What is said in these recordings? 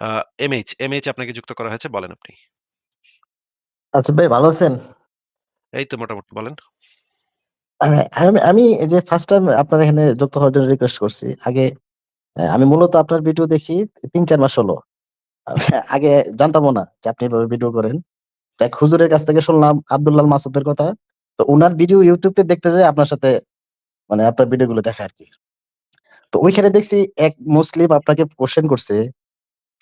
আ MH, MH আপনাকে যুক্ত করা হয়েছে। বলেন আপনি। আচ্ছা ভাই ভালো আছেন? এই তো মোটামুটি বলেন। আমি আমি আমি এই যে ফার্স্ট টাইম আপনার এখানে যুক্ত হওয়ার জন্য রিকোয়েস্ট করছি। আগে আমি মূলত আপনার ভিডিও দেখি ৩-৪ মাস হলো। আগে জানতামও না যে আপনি এভাবে ভিডিও করেন। তো এক হুজুরের কাছ থেকে শুনলাম আব্দুল্লাহ মাসুদের কথা। তো উনার ভিডিও YouTube তে দেখতে যাই আপনার সাথে মানে আপনার ভিডিও গুলো দেখা আরকি। তো ওইখানে দেখছি এক মুসলিম আপনাকে কোয়েশ্চেন করছে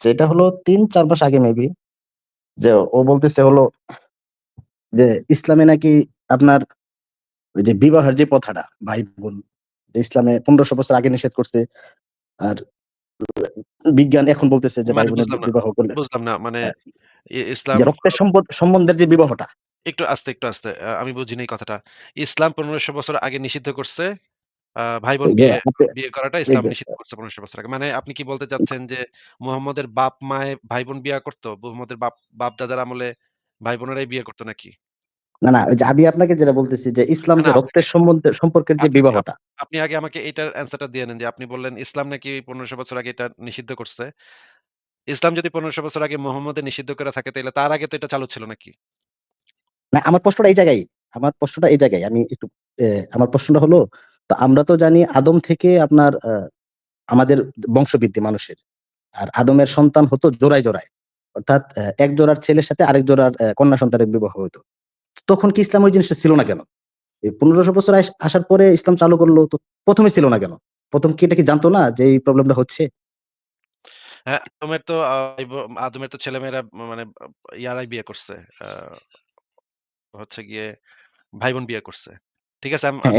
যে এটা হলো ৩-৪ মাস আগে মেবি যে ও বলতেছে হলো যে ইসলামে নাকি আপনার ওই যে বিবাহের যে প্রথাটা ভাই-বোন যে ইসলামে ১৫০০ বছর আগে নিষেধ করছে। আর বিজ্ঞান এখন বলতেছে যে মানে ভাই-বোনের বুঝলাম না, বিবাহ করলে বুঝলাম না। মানে হ্যাঁ, ইসলাম রক্তের সম্পদ সম্বন্ধের যে বিবাহটা। একটু আস্তে, একটু আস্তে। আমি বুঝিনি কথাটা। ইসলাম পনেরোশো বছর আগে নিষিদ্ধ করছে। আ ভাই-বোন বিয়ে করাটা ইসলাম নিষিদ্ধ করছে ১৫০০ বছর আগে। মানে আপনি কি বলতে চাচ্ছেন যে মুহাম্মদের বাপ-মায়ে ভাই-বোন বিয়া করত? মুহাম্মদের বাপ বাপ-দাদার আমলে ভাই-বোনেরাই বিয়ে করত নাকি? না, না ওই যে আমি আপনাকে যেটা বলতেছি যে ইসলাম যে রক্তের সম্বন্ধে সম্পর্কের যে বিবাহটা। আপনি আগে আমাকে এটার অ্যান্সারটা দিয়ে নেন যে আপনি বললেন ইসলাম নাকি ১৫০০ বছর আগে এটা নিষিদ্ধ করছে। ইসলাম যদি ১৫০০ বছর আগে মুহাম্মদের নিষিদ্ধ করে থাকে তাইলে তার আগে তো এটা চালু ছিল নাকি? না আমার প্রশ্নটা এই জায়গায়। আমার প্রশ্নটা এই জায়গায়। আমি একটু আমার প্রশ্নটা হলো তো আমরা তো জানি আদম থেকে আপনার আমাদের বংশবৃদ্ধি মানুষের। আর আদমের সন্তান হতো জোড়ায়, জোড়ায়। অর্থাৎ এক জোড়ার ছেলের সাথে আরেক জোড়ার কন্যা সন্তানের বিবাহ হতো। তখন কি ইসলাম ওই জিনিসটা ছিল না কেন? এই ১৫০০ বছর আসার পরে ইসলাম চালু করল তো ১ম এ ছিল না কেন? প্রথম কি এটা কি জানতো না যে এই প্রবলেমটা হচ্ছে? হ্যাঁ, আদমের তো আদমের তো ছেলেমেয়েরা মানে ইয়ারাই বিয়ে করছে। হচ্ছে গিয়ে ভাই-বোন বিয়ে করছে। ঠিক আছে? আম হ্যাঁ,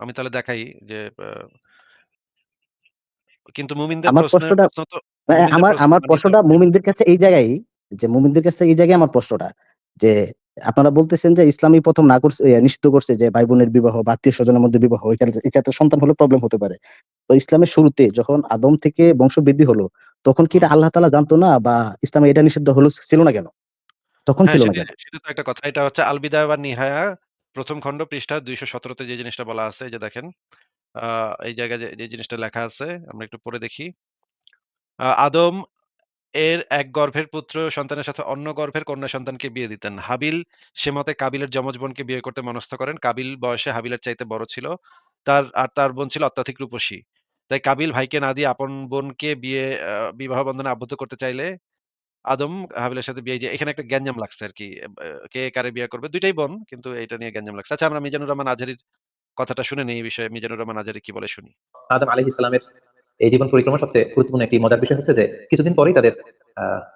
আমি তাহলে দেখাই। যে কিন্তু মুমিনদের আমার প্রশ্নটা আমার আমার প্রশ্নটা মুমিনদের কাছে এই জায়গায় যে মুমিনদের কাছে এই জায়গায় আমার প্রশ্নটা। যে আপনারা বলতেছেন যে ইসলামই ১ম না করছে নিষিদ্ধ করছে যে ভাই-বোনের বিবাহ বা আত্মীয়-স্বজনের মধ্যে বিবাহ এখানে তো সন্তান হলে প্রবলেম হতে পারে। তো ইসলামের শুরুতে যখন আদম থেকে বংশবৃদ্ধি হলো, তখন কি এটা আল্লাহ তাআলা জানতো না বা ইসলামে এটা নিষিদ্ধ হলো ছিল না কেন? তখন হ্যাঁ, ছিল না কেন? সেটা তো একটা কথা। এটা হচ্ছে আল বিদায়া ওয়ান নিহায়া ১ম খণ্ড পৃষ্ঠা দুইশো সতেরোতে যে জিনিসটা বলা আছে যে দেখেন। এই জায়গায় যে, জিনিসটা লেখা আছে আমরা একটু পড়ে দেখি। আদম এর এক গর্ভের পুত্র সন্তানের সাথে অন্য গর্ভের কন্যা সন্তানকে বিয়ে দিতেন। হাবিল সে মতে কাবিলের যমজ বোনকে বিয়ে করতে মনস্থ করেন। কাবিল বয়সে হাবিলের চাইতে বড় ছিল। তার আর তার বোন ছিল অত্যাধিক রূপসী। তাই কাবিল ভাইকে না দিয়ে আপন বোনকে বিয়ে বিবাহ বন্ধনে আবদ্ধ করতে চাইলে আদম হাবিলের সাথে বিয়ে দিয়ে এখানে একটা গ্যাঞ্জাম লাগছে আরকি। এব আ কে কারে বিয়ে করবে? ২ টাই বোন কিন্তু এটা নিয়ে গ্যাঞ্জাম লাগছে। আচ্ছা আমরা মিজানুর রহমান আজহারির কথাটা শুনে নেই এই বিষয়ে মিজানুর রহমান আজহারি কি বলে শুনি। আদম আলাইহিস সালামের এই জীবন পরিক্রমার সবচেয়ে গুরুত্বপূর্ণ একটি মজার বিষয় হচ্ছে যে কিছুদিন পরেই তাদের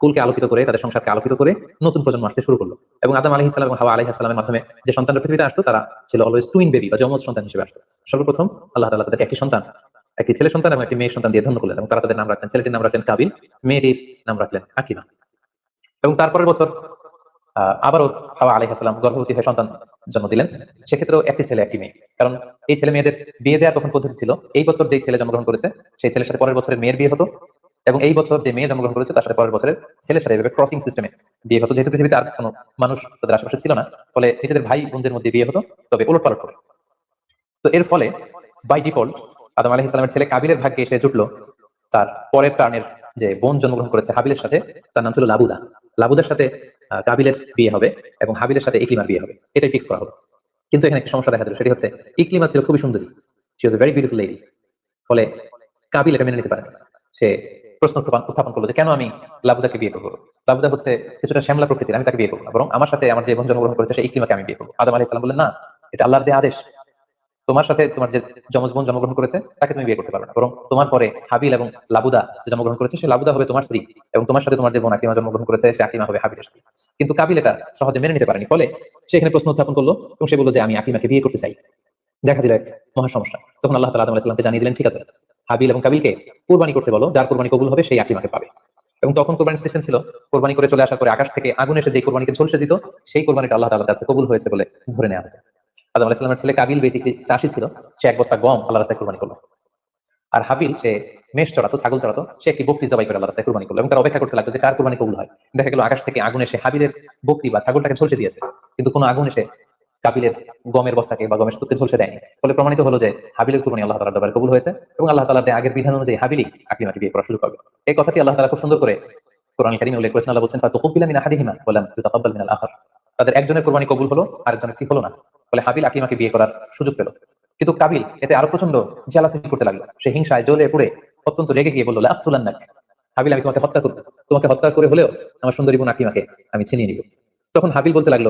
কুলকে আলোকিত করে তাদের সংসারকে আলোকিত করে নতুন প্রজন্ম আসতে শুরু করল। এবং আদম আলাইহিস সালাম এবং হাওয়া আলাইহিস সালামের মাধ্যমে যে সন্তানরা পৃথিবীতে আসতো তারা ছিল অলওয়েজ টুইন বেবি বা যমজ সন্তান হিসেবে আসতো। সর্বপ্রথম আল্লাহ তাদেরকে একটি সন্তান, একটি ছেলে সন্তান এবং একটি মেয়ে সন্তান দিয়ে ধন্য করলেন এবং তারা তাদের নাম রাখলেন। ছেলেটির নাম রাখলেন কাবিল, মেয়েটির নাম রাখলেন আকিবা। এবং তারপরের বছর আবারও হাওয়া আলাইহিস সালাম গর্ভবতী হয়ে সন্তান জন্ম দিলেন। সেক্ষেত্রেও একটি ছেলে একটি মেয়ে। কারণ এই ছেলে মেয়েদের বিয়ে দেওয়ার তখন পদ্ধতি ছিল এই বছর যেই ছেলে জন্মগ্রহণ করেছে সেই ছেলের সাথে পরের বছরের মেয়ের বিয়ে হতো এবং এই বছর যে মেয়ে জন্মগ্রহণ করেছে তার সাথে পরের বছরের ছেলের সাথে এভাবে ক্রসিং সিস্টেমে বিয়ে হতো যেহেতু পৃথিবীতে আর কোনো মানুষ তাদের আশেপাশে ছিল না ফলে নিজেদের ভাই বোনদের মধ্যে বিয়ে হতো তবে ওলট পালট করে তো এর ফলে বাই ডিফল্ট আদম আলাহ ইসলামের ছেলে কাবিলের ভাগ্যে এসে জুটলো। তার পরের প্রাণের যে বোন জন্মগ্রহণ করেছে হাবিলের সাথে, তার নাম ছিল লাবুদা। লাবুদার সাথে কাবিলের বিয়ে হবে এবং হাবিলের সাথে ইকলিমার বিয়ে হবে। এটাই ফিক্স করা হবে। কিন্তু এখানে একটা সমস্যা দেখা দিল, সেটি হচ্ছে ইকলিমা ছিল খুবই সুন্দরী। She was very beautiful lady ফলে কাবিল এটা মেনে নিতে পারে। সে প্রশ্ন উত্থাপন করল যে, কেন আমি লাবুদাকে বিয়ে করব? লাবুদা হচ্ছে কিছুটা শ্যামলা প্রকৃতির, আমি তাকে বিয়ে করব বরং আমার সাথে আমার যে বোন জন্মগ্রহণ করেছে সেই ইকলিমাকে আমি বিয়ে করব। আদম আলাইহিস সালাম বললেন, না, এটা আল্লাহর দেয়া আদেশ। তোমার সাথে তোমার যে যমজ বোন জন্মগ্রহণ করেছে, তাকে তুমি বিয়ে করতে পারবে না। বরং তোমার পরে হাবিল এবং লাবুদা যে জন্মগ্রহণ করেছে, সে লাবুদা হবে তোমার স্ত্রী এবং তোমার সাথে তোমার যে বোন আকিমা জন্মগ্রহণ করেছে, সে আকিমা হবে হাবিলের স্ত্রী। কিন্তু কাবিল এটা সহজে মেনে নিতে পারেনি। ফলে সে এখানে প্রশ্ন উত্থাপন করল এবং সে বলল যে, আমি আকিমাকে বিয়ে করতে চাই। দেখা দিল এক মহা সমস্যা। তখন আল্লাহ তালা আদম আলাইসালামকে জানিয়ে দিলেন, ঠিক আছে, হাবিল এবং কাবিলকে কোরবানি করতে বলো। যার কোরবানি কবুল হবে, সেই আকিমাকে পাবে। এবং তখন কোরবানির সিস্টেম ছিল, কোরবানি করে চলে আসার পরে আকাশ থেকে আগুন এসে যে কোরবানিকে ঝলসে দিত, সেই কোরবানিটা আল্লাহ তাআলার কাছে কবুল হয়েছে বলে ধরে নেওয়া হতো আদম আলাইসালামের ছেলে কাবিল বেসিকলি চাষি ছিল, সে এক বস্তা গম আল্লাহ রাস্তায় কোরবানি করল। আর হাবিল, সে মেষ চড়াতো, ছাগল চড়াতো, সে একটি বকরি জবাই করে আল্লাহ কোরবানি করল এবং তার অপেক্ষা করতে লাগল যে কার কোরবানি কবুল হয়। দেখা গেল আকাশ থেকে আগুন এসে হাবিলের বকরি বা ছাগলটাকে ঝলসে দিয়েছে, কিন্তু কোনো আগুন এসে কাবিলের গমের বস্তাকে বা গমের স্তূপকে ঝলসে দেয়নি। ফলে প্রমাণিত হলো যে হাবিলের কুরবানি আল্লাহ তালার দরবারে কবুল হয়েছে এবং আল্লাহ তালার আগের বিধান অনুযায়ী হাবিলি আকলিমাকে বিয়ে করা শুরু করবে। এই কথাটি আল্লাহ তালা খুব সুন্দর করে কোরআন কারিমে উল্লেখ করেছেন। আল্লাহ বলছেন ফাতুকুবিলা মিন আহাদিহিমা ওয়ালাম ইউতাকাব্বাল মিনাল আখার। তাদের একজনের কোরবানি কবুল হলো, আরেকজনের কি হলো না। ফলে হাবিল আকলিমাকে বিয়ে করার সুযোগ পেল। কিন্তু কাবিল এতে আরও প্রচণ্ড জেলাসি করতে লাগল। সে হিংসায় জ্বলে পুড়ে অত্যন্ত রেগে গিয়ে বলল আফতুলান্নাক হাবিল, আমি তোমাকে হত্যা করব। তোমাকে হত্যা করে হলেও আমার সুন্দরী বোন আকলিমাকে আমি ছিনিয়ে নিব। তখন হাবিল বলতে লাগল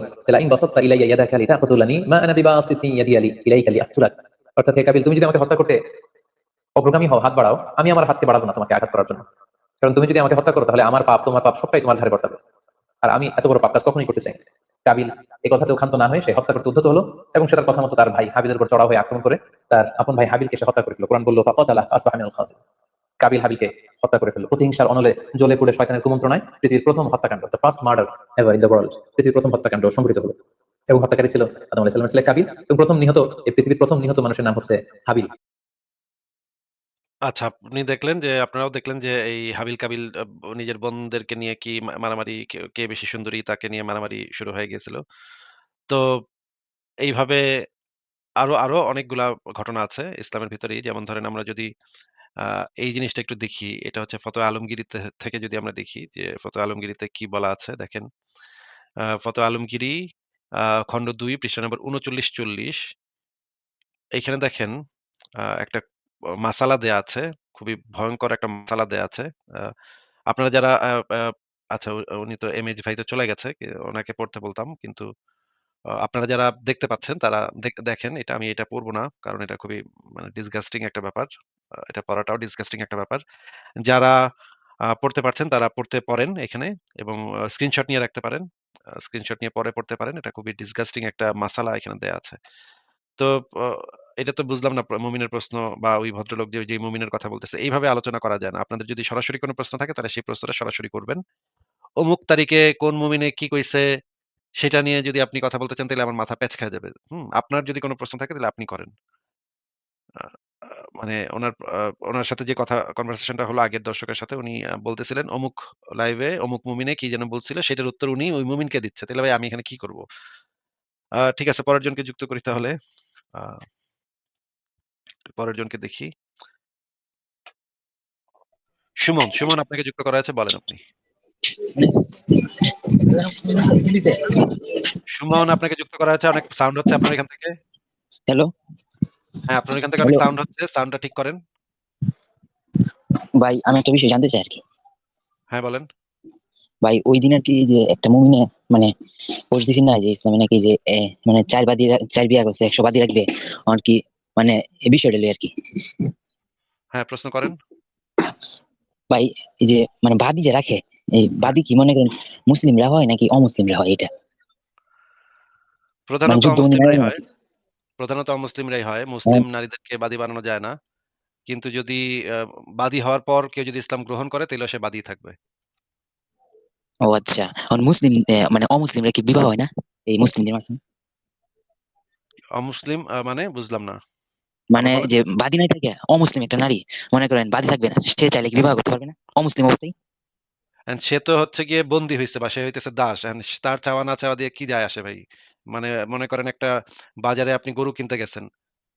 তুমি যদি আমাকে হত্যা করতে অগ্রগামী হও, হাত বাড়াও, আমি আমার হাতকে বাড়াবো না তোমাকে আঘাত করার জন্য। কারণ তুমি যদি আমাকে হত্যা করো, তাহলে আমার পাপ, তোমার পাপ সবটাই তোমার ধারে বর্তাবে আর আমি এত বড় পাপ কাজ কখনোই করতে চাই কাবিল এই কথাতেও ক্ষান্ত না হয়ে সে হত্যা করতে উদ্ধত হলো এবং সেটার কথা মতো তার ভাই হাবিলের উপর চড়া হয়ে আক্রমণ করে তার আপন ভাই হাবিলকে সে হত্যা করেছিল কোরআন বলল কাবিল হাবিলকে হত্যা করে ফেলল প্রতিহিংসার অনলে জ্বলে পুড়ে শয়তানের কুমন্ত্রণায় পৃথিবীর প্রথম হত্যাকাণ্ড the first murder ever in the world পৃথিবীর প্রথম হত্যাকাণ্ড সংঘটিত হলো এবং হত্যাকারী ছিল আদম আলাইহিস ছেলে কাবিল এবং প্রথম নিহত এই পৃথিবীর প্রথম নিহত মানুষের নাম হচ্ছে হাবিল আচ্ছা, আপনি দেখলেন যে আপনারাও দেখলেন যে এই হাবিল কাবিল নিজের বোনদেরকে নিয়ে কি মারামারি কে কে বেশি সুন্দরী তাকে নিয়ে মারামারি শুরু হয়ে গিয়েছিল। তো এইভাবে আরও, আরও অনেকগুলা ঘটনা আছে ইসলামের ভিতরেই। যেমন ধরেন আমরা যদি এই জিনিসটা একটু দেখি, এটা হচ্ছে ফতোয়া আলমগীরিতে থেকে যদি আমরা দেখি যে ফতোয়া আলমগীরিতে কি বলা আছে দেখেন। আ ফতোয়া আলমগীরি আ খণ্ড ২ পৃষ্ঠা নম্বর ৩৯-৪০ এইখানে দেখেন একটা মাসালা দেয়া আছে। খুবই ভয়ংকর একটা মাসালা দেয়া আছে। আপনারা যারা আচ্ছা উনি তো এমএইচ ভাই তো চলে গেছে। ওনাকে পড়তে বলতাম। কিন্তু আপনারা যারা দেখতে পাচ্ছেন তারা দেখ দেখেন এটা আমি এটা পড়ব না। কারণ এটা খুবই মানে ডিসগাস্টিং একটা ব্যাপার। এটা পড়াটাও ডিসকাস্টিং একটা ব্যাপার। যারা পড়তে পারছেন তারা পড়তে পড়েন এখানে এবং স্ক্রিনশট নিয়ে রাখতে পারেন। স্ক্রিনশট নিয়ে পরে পড়তে পারেন। এটা খুবই ডিসগাস্টিং একটা মাসালা এখানে দেয়া আছে। তো এটা তো বুঝলাম না মুমিনের প্রশ্ন বা ওই ভদ্রলোক যে, যে মুমিনের কথা বলতেছে, এইভাবে আলোচনা করা যায় না। আপনাদের যদি সরাসরি কোনো প্রশ্ন থাকে তাহলে সেই প্রশ্নটা সরাসরি করবেন। অমুক তারিখে কোন মুমিনে কি কইছে, সেটা নিয়ে যদি আপনি কথা বলতে চান তাহলে আমার মাথা প্যাঁচ খেয়ে যাবে। হুম? আপনার যদি কোনো প্রশ্ন থাকে তাহলে আপনি করেন। মানে ওনার আ উনার সাথে যে কথা কনভারসেশন টা হলো আগের দর্শকের সাথে উনি বলতেছিলেন অমুক লাইভে অমুক মুমিনে কি যেন বলছিল সেটার উত্তর উনি ওই মুমিনকে দিচ্ছে। তাহলে ভাই আমি এখানে কি করব? ঠিক আছে পরের জনকে যুক্ত করি তাহলে। পরের জনকে দেখি। সুমন, সুমন আপনাকে যুক্ত করা আছে বলেন আপনি। সুমন আপনাকে যুক্ত করা আছে। অনেক সাউন্ড হচ্ছে আপনার এখান থেকে। হ্যালো। হ্যাঁ, আপনার এখান থেকে অনেক সাউন্ড হচ্ছে। সাউন্ডটা ঠিক করেন। ভাই আমি একটা বিষয় জানতে চাই আরকি। হ্যাঁ, বলেন। ভাই ওই দিন আরকি যে একটা মুমিনে মানে পোস্ট দিছেন না যে ইসলামে নাকি যে মানে ৪ বাদী ৪ বিয়া করছে ১০০ বাদী রাখবে। আর কি মানে এই বিষয়টা লইয়া আরকি। হ্যাঁ, প্রশ্ন করেন। ভাই এই যে মানে বাদী যে রাখে, এই বাদী কি মনে করেন মুসলিমরা হয় নাকি অমুসলিমরা হয় এটা? মানে প্রধানত যুদ্ধ অমুসলিমরাই হয়। প্রধানত অমুসলিমরাই হয়। হ্যাঁ। মুসলিম নারীদেরকে বাদী বানানো যায় না। কিন্তু যদি বাদী হওয়ার পর কেউ যদি ইসলাম গ্রহণ করে তাইলেও সে বাদীই থাকবে। ও আচ্ছা। এখন মুসলিম মানে অমুসলিমরা কি বিবাহ হয় না? এই মুসলিমদের মাঝখানে? অমুসলিম মানে বুঝলাম না। মানে যে বাদী নাই থাকে অমুসলিম একটা নারী মনে করেন বাদী থাকবে না। সে চাইলে কি বিবাহ করতে পারবে না? অমুসলিম অবস্থায়? সে তো হচ্ছে গিয়ে বন্দী হইছে বা সে হইতেছে দাস। তার চাওয়া না চাওয়া দিয়ে কি যায় আসে ভাই? মানে মনে করেন একটা বাজারে আপনি গরু কিনতে গেছেন।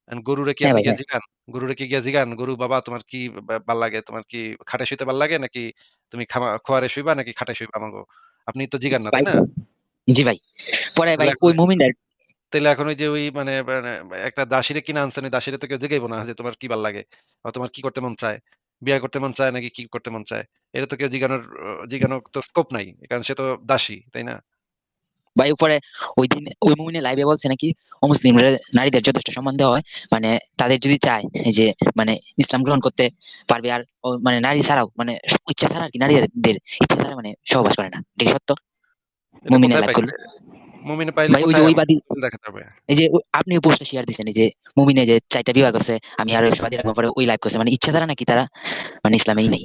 গরুরে কি হ্যাঁ আপনি গিয়ে হ্যাঁ। জিগান? গরুরে কি গিয়ে জিগান? "গরু বাবা তোমার কি ভালো লাগে? তোমার কি খাটে শুইতে ভালো লাগে নাকি তুমি খোয়ারে শুইবা নাকি খাটে শুইবা আমাগো?" আপনি তো জিগান না, তাই না? জি ভাই। পরে ভাই তাইলে এখন ওই মুমিনরা তাইলে এখন ওই যে ওই মানে মানে একটা দাসীরে কিনে আনছেন, ওই দাসীরে তো কেউ জিগাইবো না যে তোমার কি ভালো লাগে? বা তোমার কি করতে মন চায়? বিয়া করতে মন চায় নাকি কি করতে মন চায়? এটা তো কেউ জিগানোর জিগানোর তো স্কোপ নাই। কারণ সে তো দাসী, তাই না? ভাই উপরে দিন ওই মুমিনে লাইভে বলছে নাকি মুসলিম নারীদের যথেষ্ট সম্মান দেওয়া হয়। মানে তাদের যদি চায় যে মানে ইসলাম গ্রহণ করতে পারবে আর মানে নারী ছাড়াও মানে ইচ্ছা ছাড়া আর কি নারীদের ইচ্ছা ছাড়া মানে সহবাস করে না। এটা সত্য? মুমিনে লাইভ করলে। মুমিনে পাইলে ভাই ওই যে কোথায় ওই বাদী হবে। এই যে আপনি পোস্টটা শেয়ার দিছেন এই যে মুমিনে যে ৪ টা বিবাহ করছে আমি আরও ১০০ বাদী রাখব পরে ওই লাইভ করছে। মানে ইচ্ছা নাকি তারা মানে ইসলামেই নেই।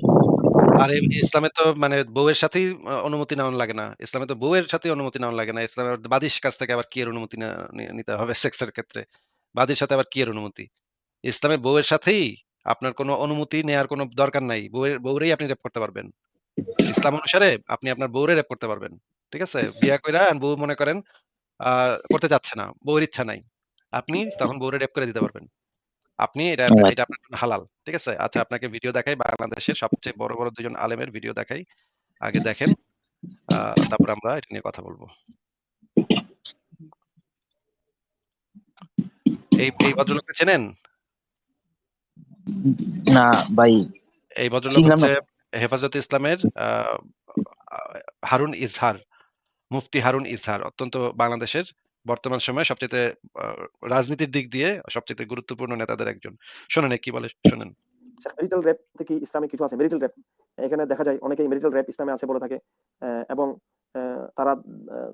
আরে ইসলামে তো মানে বউয়ের সাথেই অনুমতি নেওয়া লাগে না। ইসলামে তো বউয়ের সাথেই অনুমতি নেওয়া লাগে না। ইসলামের বাদীর কাছ থেকে আবার কি এর অনুমতি নিতে হবে সেক্সের ক্ষেত্রে? বাদীর সাথে আবার কি এর অনুমতি? ইসলামে বউয়ের সাথেই আপনার কোনো অনুমতি নেয়ার কোনো দরকার নাই। বউয়ের বউরেই আপনি রেপ করতে পারবেন। ইসলাম অনুসারে আপনি আপনার বউরে রেপ করতে পারবেন। ঠিক আছে? বিয়া কইরা বউ মনে করেন করতে চাচ্ছে না বউয়ের ইচ্ছা নাই। আপনি তখন বউরে রেপ করে দিতে পারবেন। আপনি এটা এটা আপনার জন্য হালাল ঠিক আছে? আচ্ছা আপনাকে ভিডিও দেখাই বাংলাদেশের সবচেয়ে বড় বড় দুজন আলেমের ভিডিও দেখাই। আগে দেখেন তারপর আমরা এটা নিয়ে কথা বলব। এই এই ভদ্রলোককে চেনেন? না ভাই। এই ভদ্রলোক হচ্ছে হেফাজতে ইসলামের আহ, হারুন ইজহার। মুফতি হারুন ইজহার অত্যন্ত বাংলাদেশের বর্তমান সময়ে সবচেয়ে রাজনীতির দিক দিয়ে সবচেয়ে গুরুত্বপূর্ণ নেতাদের একজন। শোনেন কি বলে, শোনেন। মেরিটাল র্যাপ থেকে ইসলামে কিছু আছে মেরিটাল র্যাপ এখানে দেখা যায় অনেকেই মেরিটাল র্যাপ ইসলামে আছে বলে থাকে এবং তারা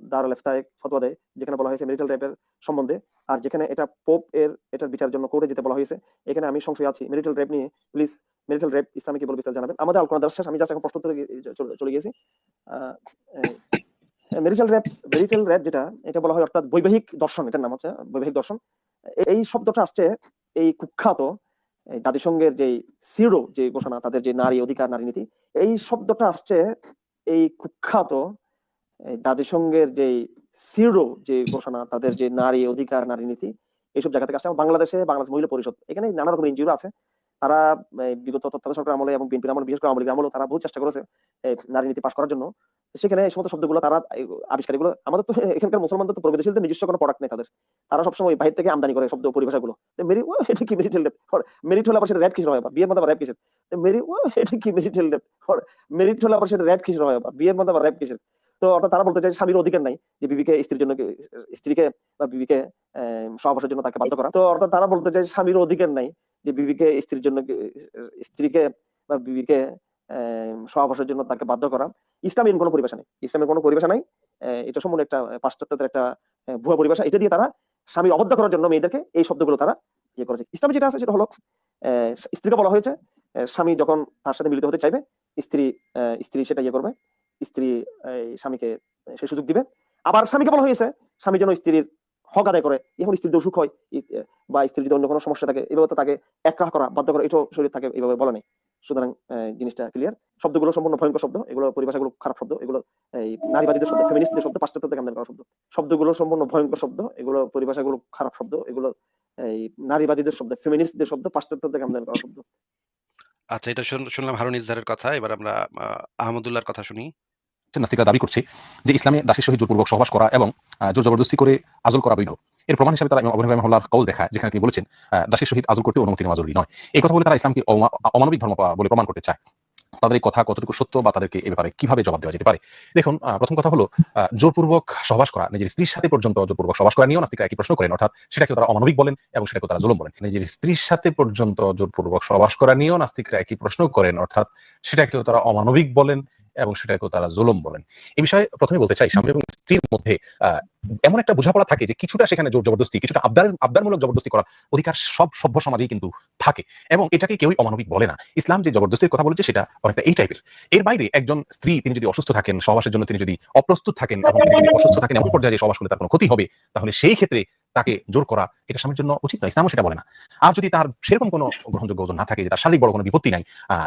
দারুল ইফতায় ফতোয়া দেয়, যেখানে বলা হয়েছে মেরিটাল র্যাপের সম্বন্ধে, আর যেখানে এটা পোপ এর, এটার বিচার জন্য কোর্টে যেতে বলা হয়েছে, এখানে আমি সংশয় আছি মেরিটাল র্যাপ নিয়ে প্লিজ মেরিটাল র্যাপ ইসলামে কি বলে বিস্তার জানাবেন? আমাদের আল কোরআন দর্শক আমি জাস্ট এখন প্রশ্ন চলে- চলে গিয়েছি। মেরিটাল র্যাপ মেরিটাল র্যাপ যেটা, এটা বলা হয় অর্থাৎ বৈবাহিক দর্শন, এটার নাম বৈবাহিক দর্শন। এই শব্দটা আসছে এই কুখ্যাত জাতিসংঘের যে সিরো যে ঘোষণা, তাদের যে নারী অধিকার, নারী নীতি, এই শব্দটা আসছে এই কুখ্যাত জাতিসংঘের যে সিরো যে ঘোষণা, তাদের যে নারী অধিকার, নারী নীতি, এইসব জায়গা থেকে আসছে। বাংলাদেশে বাংলাদেশ মহিলা পরিষদ, এখানে নানা রকম এনজিও আছে। তারা বিগত তত্ত্বাবধায়ক সরকার আমলে এবং বিএনপির আমলে বিশেষ করে লীগের আমলেও তারা বহু চেষ্টা করেছে নারী নীতি পাশ করার জন্য। সেখানে এই সমস্ত শব্দগুলো তারা এই, আবিষ্কার এগুলো আমাদের তো এখানকার মুসলমানদের তো প্রগতিশীলদের নিজস্ব কোনো প্রোডাক্ট নেই তাদের। তারা সবসময় বাইরে থেকে আমদানি করে শব্দ পরিভাষাগুলো। মেরি ও এটা কি মেরিটাল র্যাপ মেরিট হলে আবার সেটা র্যাপ কিসের হয় বিয়ের মধ্যে র্যাপ কিসের? মেরি ও এটা কি মেরিটাল র্যাপ মেরিট হলে আবার সেটা র্যাপ কিসের হয় বিয়ের মধ্যে আবার র্যাপ কিসের? তো অর্থাৎ তারা বলতে চায় স্বামীর অধিকার নাই যে বিবিকে স্ত্রীর জন্য স্ত্রীকে বা বিবিকে সহবাসের জন্য তাকে বাধ্য করা। তো অর্থাৎ তারা বলতে চাই স্বামীর অধিকার নাই যে বিবিকে স্ত্রীর জন্য স্ত্রীকে বা বিবিকে সহবাসের জন্য তাকে বাধ্য করা ইসলামের কোনো পরিভাষা নেই। ইসলামের কোনো পরিভাষা নাই। এটা সম্পূর্ণ একটা পাশ্চাত্যের একটা ভুয়া পরিভাষা। এটা দিয়ে তারা স্বামীর অবদ্ধ করার জন্য মেয়েদেরকে এই শব্দগুলো তারা ইয়ে করেছে। ইসলামে যেটা আছে সেটা হলো স্ত্রীকে বলা হয়েছে স্বামী যখন তার সাথে মিলিত হতে চাইবে, স্ত্রী স্ত্রী সেটা ইয়ে করবে, স্ত্রী স্বামীকে সে সুযোগ দিবে। আবার স্বামীকে বলা হয়েছে, স্বামী যেন স্ত্রীর হক আদায় করে। এখন স্ত্রীর যদি অসুখ হয় বা স্ত্রীর যদি অন্য কোনো সমস্যা থাকে এভাবে তাকে একরাহ করা বাধ্য করা এটাও শরীর থাকে এভাবে বলা নেই। সুতরাং জিনিসটা ক্লিয়ার শব্দগুলো সম্পূর্ণ ভয়ঙ্কর শব্দ। এগুলো পরিভাষাগুলো খারাপ শব্দ। এগুলো এই নারীবাদীদের শব্দ ফেমিনিস্টদের শব্দ পাশ্চাত্য থেকে আমদানি করা শব্দ। শব্দগুলো সম্পূর্ণ ভয়ঙ্কর শব্দ। এগুলো পরিভাষাগুলো খারাপ শব্দ। এগুলো এই নারীবাদীদের শব্দ ফেমিনিস্টদের শব্দ পাশ্চাত্য থেকে আমদানি করা শব্দ। আচ্ছা এটা শুন- শুনলাম হারুন ইজহারের কথা। এবার আমরা আহ, আহমদুল্লাহর কথা শুনি। নাস্তিকরা দাবি করছে যে ইসলামে দাসের সহিত জোরপূর্বক সহবাস করা এবং জোর জবরদস্তি করে আজল করা বৈধ। এর প্রমাণ হিসেবে তারা ইমাম আবু হানিফা কল দেখায়, যেখানে তিনি বলেছেন দাসের সহিত আজল করতে অনুমতি নেওয়া জরুরি নয়। এই কথা বলে তারা ইসলামকে অমানবিক ধর্ম বলে প্রমাণ করতে চায়। তাদের এই কথা কতটুকু সত্য বা তাদেরকে এ ব্যাপারে কীভাবে জবাব দেওয়া যেতে পারে? দেখুন প্রথম কথা হলো জোরপূর্বক সহবাস করা, নিজের স্ত্রীর সাথে পর্যন্ত জোরপূর্বক সহবাস করা নিয়েও নাস্তিকরা একই প্রশ্ন করেন। অর্থাৎ সেটাকে তারা অমানবিক বলেন এবং সেটাকে তারা জুলুম বলেন। নিজের স্ত্রীর সাথে পর্যন্ত জোরপূর্বক সহবাস করা নিয়েও নাস্তিকরা একই প্রশ্ন করেন। অর্থাৎ সেটাকেও তারা অমানবিক বলেন এবং সেটাকেও তারা জুলুম বলেন। এই বিষয়ে প্রথমে বলতে চাই, স্বামী এবং স্ত্রীর মধ্যে এমন একটা বোঝাপড়া থাকে যে কিছুটা সেখানে জোর জবরদস্তি, কিছুটা আবদার, আবদারমূলক জবরদস্তি করার অধিকার সব সভ্য সমাজেই কিন্তু থাকে এবং এটাকে কেউই অমানবিক বলে না। ইসলাম যে জবরদস্তির কথা বলেছে সেটা অনেকটা এই টাইপের এর বাইরে একজন স্ত্রী, তিনি যদি অসুস্থ থাকেন, সহবাসের জন্য তিনি যদি অপ্রস্তুত থাকেন এবং তিনি যদি অসুস্থ থাকেন এমন পর্যায়ে যে সহবাস করলে তার কোনো ক্ষতি হবে, তাহলে সেই ক্ষেত্রে তাকে জোর করা এটা স্বামীর জন্য উচিত নয়। ইসলামও সেটা বলে না। আর যদি তার সেরকম কোনো গ্রহণযোগ্য ওজন না থাকে যে তার শারীরিক বড় কোনো বিপত্তি নাই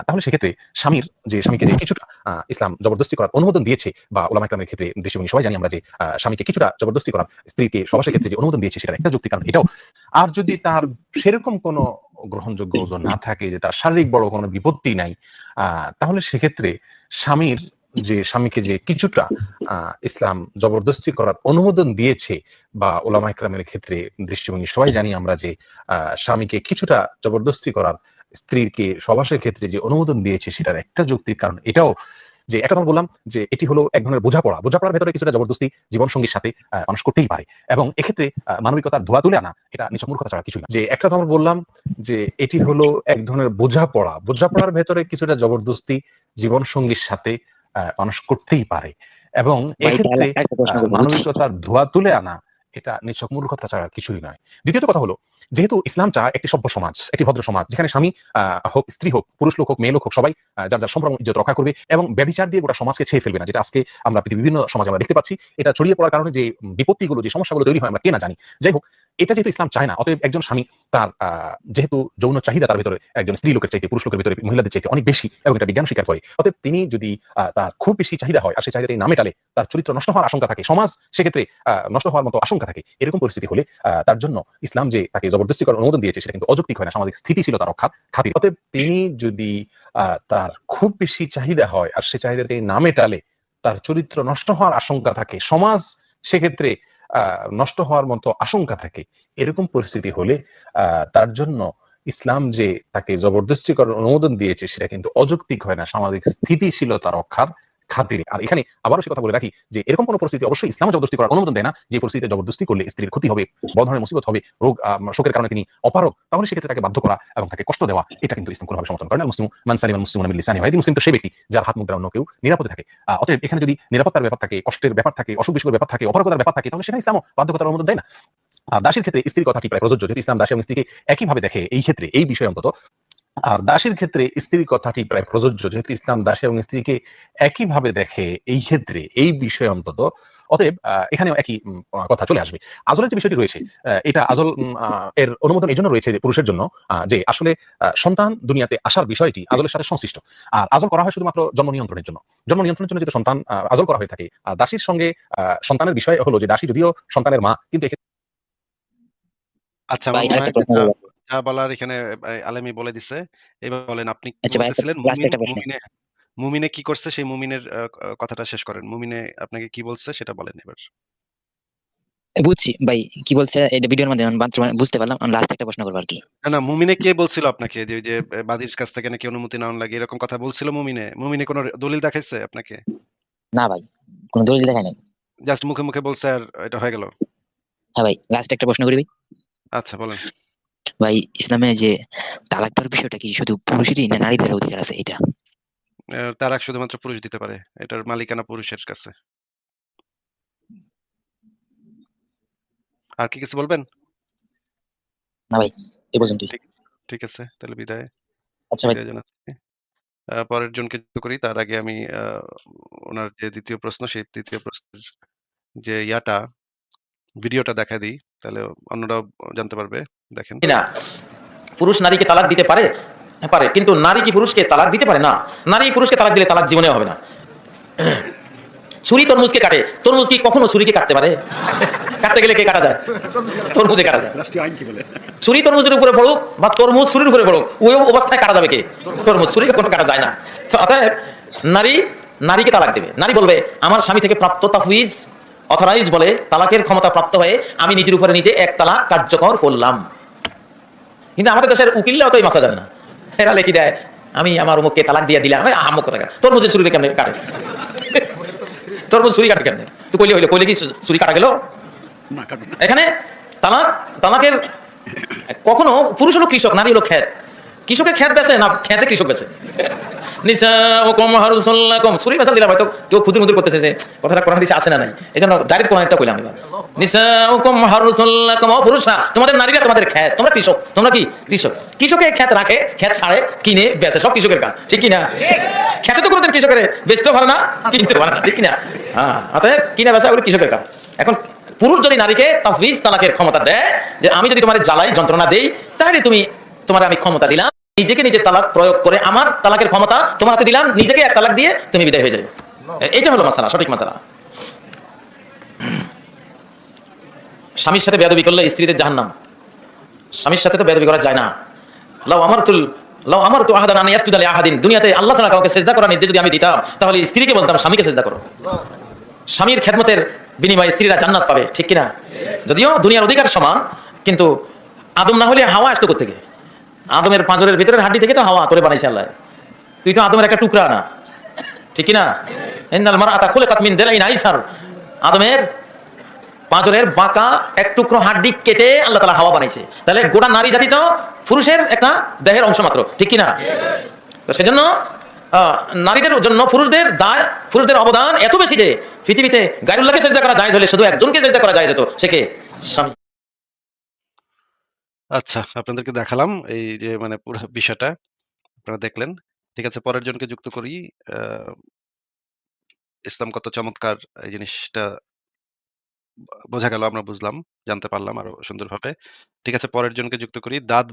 তাহলে সেক্ষেত্রে স্বামীর যে স্বামীকে যে কিছুটা ইসলাম জবরদস্তি করার অনুমোদন দিয়েছে বা ওলামা ইকরামের ক্ষেত্রে দৃষ্টিভঙ্গি সবাই জানি আমরা যে স্বামীকে কিছুটা জবরদস্তি করার স্ত্রীকে সবাসের ক্ষেত্রে যে অনুমোদন দিয়েছে সেটা একটা যুক্তি কারণ এটাও। আর যদি তার সেরকম কোনো গ্রহণযোগ্য ওজন না থাকে যে তার শারীরিক বড় কোনো বিপত্তি নাই আহ, তাহলে সেক্ষেত্রে স্বামীর যে স্বামীকে যে কিছুটা ইসলাম জবরদস্তি করার অনুমোদন দিয়েছে বা ওলামা ইকরামের ক্ষেত্রে দৃষ্টিভঙ্গি, সবাই জানি আমরা যে স্বামীকে কিছুটা জবরদস্তি করার স্ত্রীকে সবাসের ক্ষেত্রে যে অনুমোদন দিয়েছে সেটার একটা যুক্তির কারণ এটাও যে, একটা কথা বললাম যে এটি হলো এক ধরনের বোঝাপড়া। বোঝাপড়ার ভেতরে কিছুটা জবরদস্তি জীবন সঙ্গীর সাথে মানুষ করতেই পারে এবং এক্ষেত্রে মানবিকতার ধোয়া তুলে আনা, এটা নিছক মূর্খতা ছাড়া কিছুই না। যে একটা কথা বললাম যে এটি হলো এক ধরনের বোঝাপড়া। বোঝাপড়ার ভেতরে কিছুটা জবরদস্তি জীবন সঙ্গীর সাথে মানুষ করতেই পারে। এবং এক্ষেত্রে। মানবিকতার ধোয়া তুলে আনা এটা নিছক মূর্খতা ছাড়া কিছুই নয়। দ্বিতীয়ত কথা হলো যেহেতু ইসলাম চা একটি সভ্য সমাজ একটি ভদ্র সমাজ যেখানে স্বামী আহ, হোক স্ত্রী হোক পুরুষ লোক হোক মেয়ে লোক হোক সবাই যার যার সম্ভ্রম ইজ্জত রক্ষা করবে এবং ব্যবিচার দিয়ে গোটা সমাজকে ছেয়ে ফেলবে না যেটা আজকে আমরা পৃথিবীর বিভিন্ন সমাজ আমরা দেখতে পাচ্ছি। এটা ছড়িয়ে পড়ার কারণে যে বিপত্তিগুলো যে সমস্যাগুলো তৈরি হয় আমরা কে না জানি। যাই হোক এটা যেহেতু ইসলাম চায় না, অতএব একজন স্বামী তার যেহেতু যৌন চাহিদা তার ভিতরে একজন স্ত্রী লোকের চাইতে, পুরুষ লোকের ভিতরে মহিলাদের চাইতে অনেক বেশি এবং এটা বিজ্ঞান স্বীকার করে, অতএব তিনি যদি তার খুব বেশি চাহিদা হয় আর সেই চাহিদা তিনি না মেটালে তার চরিত্র নষ্ট হওয়ার আশঙ্কা থাকে, সমাজ সেক্ষেত্রে নষ্ট হওয়ার মতো আশঙ্কা থাকে, এরকম পরিস্থিতি হলে তার জন্য ইসলাম যে তাকে জবরদস্তি করার অনুমোদন দিয়েছে সেটা কিন্তু অযৌক্তিক হয় না, সামাজিক স্থিতিশীলতা রক্ষার খাতির। অতএব তিনি যদি তার খুব বেশি চাহিদা হয় আর সে চাহিদা তিনি না মেটালে তার চরিত্র নষ্ট হওয়ার আশঙ্কা থাকে, সমাজ সেক্ষেত্রে নষ্ট হওয়ার মতো আশঙ্কা থাকে। এরকম পরিস্থিতি হলে তার জন্য ইসলাম যে তাকে জবরদস্তি করার অনুমোদন দিয়েছে, সেটা কিন্তু অযৌক্তিক হয় না। সামাজিক স্থিতিশীলতা রক্ষার খাতিরে আর এখানে আবারও সে কথা বলে রাখি যে, এরকম কোনো পরিস্থিতি অবশ্যই ইসলাম জবরদস্তি করার অনুমোদন দেয় না। যে পরিস্থিতিতে জবরদস্তি করলে স্ত্রীর ক্ষতি হবে, বড় মুসিবত হবে, রোগ শোকের কারণে তিনি অপারক তাহলে সেক্ষেত্রে তাকে বাধ্য করা এবং তাকে কষ্ট দেওয়া, এটা কিন্তু ইসলাম কোনোভাবে সমর্থন করে না। মুসলিম মানসালিম মুসলিম নামিল লিসানি হয় মুসলিম, তো সেই ব্যক্তি যার হাত মুদ্রা অন্য কেউ নিরাপদে থাকে। অতএব এখানে যদি নিরাপত্তার ব্যাপার থাকে, কষ্টের ব্যাপার থাকে, অসুখ বিসুখের ব্যাপার থাকে অপারকতার ব্যাপার থাকে, তাহলে সেটা ইসলাম বাধ্যকতার অনুমোদন দেয় না। দাসের ক্ষেত্রে স্ত্রীর কথাটি প্রায় প্রযোজ্য? যদি ইসলাম দাসী এবং স্ত্রীকে একইভাবে দেখে, এই ক্ষেত্রে, এই বিষয়ে অন্তত আর দাসের ক্ষেত্রে স্ত্রীর কথাটি প্রায় প্রযোজ্য যেহেতু ইসলাম দাসী এবং স্ত্রীকে একইভাবে দেখে এই ক্ষেত্রে এই বিষয়ে অন্তত। অতএব এখানেও একই কথা চলে আসবে। আজলের যে বিষয়টি রয়েছে এটা আজল এর অনুমোদন এই জন্য রয়েছে যে পুরুষের জন্য যে আসলে সন্তান দুনিয়াতে আসার বিষয়টি আজলের সাথে সংশ্লিষ্ট। আর আজল করা হয় শুধুমাত্র জন্ম নিয়ন্ত্রণের জন্য। জন্ম নিয়ন্ত্রণের জন্য যেহেতু সন্তান আজল করা হয়ে থাকে আর দাসীর সঙ্গে আহ, সন্তানের বিষয় হলো যে দাসী যদিও সন্তানের মা কিন্তু এক্ষেত্রে আচ্ছা যা বলার এখানে আলেমি বলে দিছে। এবার বলেন আপনি আচ্ছা বলতেছিলেন মুমিন মুমিনে কি করছে? সেই মুমিনের কথাটা শেষ করেন। মুমিনে আপনাকে কি বলছে সেটা বলেন এবার। বুঝছি ভাই কি বলছে এটা ভিডিওর মধ্যে বুঝতে পারলাম লাস্ট একটা প্রশ্ন করব আর কি। না না মুমিনে কে বলছিল আপনাকে? যে যে বাদীর কাছ থেকে নাকি অনুমতি নেওয়ার লাগে এরকম কথা বলছিল মুমিনে? মুমিনে কোনো দলিল দেখাইছে আপনাকে? না ভাই কোনো দলিল দেখায় নাই। জাস্ট মুখে মুখে বলছে আর এটা হয়ে গেল। হ্যাঁ ভাই লাস্ট একটা প্রশ্ন করি ভাই। আচ্ছা বলেন। ভাই ইসলামে যে তালাক দেওয়ার বিষয়টা কি শুধু পুরুষেরই না নারীদের অধিকার আছে এটা? তারাক শুধুমাত্র পুরুষ দিতে পারে। এটার মালিকানা পুরুষের কাছে। আর কি কিছু বলবেন? না ভাই এই পর্যন্তই। ঠিক আছে তাহলে বিদায়। আচ্ছা ভাই। পরের জনকে করি তার আগে আমি ওনার যে দ্বিতীয় প্রশ্ন সেই দ্বিতীয় প্রশ্নের যে ইয়াটা ভিডিওটা দেখা দিই তাহলে অন্যরাও জানতে পারবে। দেখেন। না পুরুষ নারীকে তালাক দিতে পারে পারে কিন্তু নারী কি পুরুষকে তালাক দিতে পারে? না নারী পুরুষকে তালাক দিলে তালাক জীবনে হবে না। ছুরি তরমুজকে কাটে তরমুজ কি কখনো ছুরিকে কাটতে পারে? কাটতে গেলে কে কাটা যায়? তরমুজে কাটা যায়। ছুরি তরমুজের উপরে পড়ুক বা তরমুজ ছুরির উপরে পড়ুক ওই অবস্থায় কাটা যাবে কে? তরমুজ ছুরি কোনো কাটা যায় না। অতএব নারী নারীকে তালাক দেবে। নারী বলবে আমার স্বামী থেকে প্রাপ্ত তাফুইজ অথরাইজ বলে তালাকের ক্ষমতা প্রাপ্ত হয়ে আমি নিজের উপরে নিজে এক তালাক কার্যকর করলাম। কিন্তু আমাদের দেশের উকিলরা তো এই মাসা জানে না। এরা লেখি দেয় আমি আমার অমুককে তালাক দিয়ে দিলাম। আমি আমুক কথা তরমুজের ছুরি কেমনে কাটে? তরমুজ ছুরি কাটে কেমনে? তুই কইলে হইলে কইলে কি ছুরি কাটা গেল? এখানে তালাক তালাকের কখনো পুরুষ হলো কৃষক নারী হলো খ্যাত কৃষকের খ্যাত বেছে না খ্যাতে কৃষক বেছে কৃষক কৃষক। কৃষকে কিনে কৃষকের পারে না না, ঠিক কি না হ্যাঁ কিনে, বেচা কৃষকের এখন পুরুষ যদি নারীকে তাফিজ তালাকের ক্ষমতা দেয়, যে আমি যদি তোমার জ্বালাই, যন্ত্রণা দেই, তাহলে তুমি, তোমার আমি ক্ষমতা দিলাম। নিজেকে নিজে তালাক প্রয়োগ করে আমার তালাকের ক্ষমতা তোমার হাতে দিলাম, নিজেকে এক তালাক দিয়ে তুমি বিদায় হয়ে যাবে। এ- এইটা হলো মাসালা, সঠিক মাসালা। স্বামীর সাথে বেদবি করলে স্ত্রীদের জাহান্নাম। স্বামীর সাথে তো বেদবি করা যায় না। লাও আমার তুল লাও আমার তো আহাদান আনি ইয়াসজুদা আহাদিন। দুনিয়াতে আল্লাহ ছাড়া কাউকে সেজদা করার নির্দেশ যদি আমি দিতাম, তাহলে স্ত্রীকে বলতাম, স্বামীকে সেজদা করো। স্বামীর খেদমতের বিনিময়ে স্ত্রীরা জান্নাত পাবে, ঠিক কিনা? যদিও দুনিয়ার অধিকার সমান, কিন্তু আদম না হলে হাওয়া আসতো থেকে আদমের পাঁজরের ভিতরের হাড্ডি থেকে তো হাওয়া তোরে বানাইছে আল্লাহ। তুই তো আদমের একটা টুকরা না। ঠিক কিনা? ইন্নাল মারআতা খুলিকাত মিন দিলাইন আইসার। আদমের পাঁজরের বাঁকা এক টুকরো হাড্ডি কেটে আল্লাহ তালা হাওয়া বানাইছে। তাহলে গোটা নারী জাতি তো পুরুষের একটা দেহের অংশ মাত্র। ঠিক কিনা? তো সেজন্য নারীদের জন্য পুরুষদের দায়, পুরুষদের অবদান এত বেশি যে পৃথিবীতে গাইরুল্লাহকে চেষ্টা করা যায় হলে শুধু একজনকে চেষ্টা করা যায় যেত সে স্বামী। আচ্ছা আপনাদেরকে দেখালাম এই যে মানে পুরো বিষয়টা আপনারা দেখলেন ঠিক আছে পরের জনকে যুক্ত করি আহ, ইসলাম কত চমৎকার এই জিনিসটা বোঝা গেল, আমরা বুঝলাম, জানতে পারলাম আরও সুন্দরভাবে। ঠিক আছে পরের জনকে যুক্ত করি। দাঁত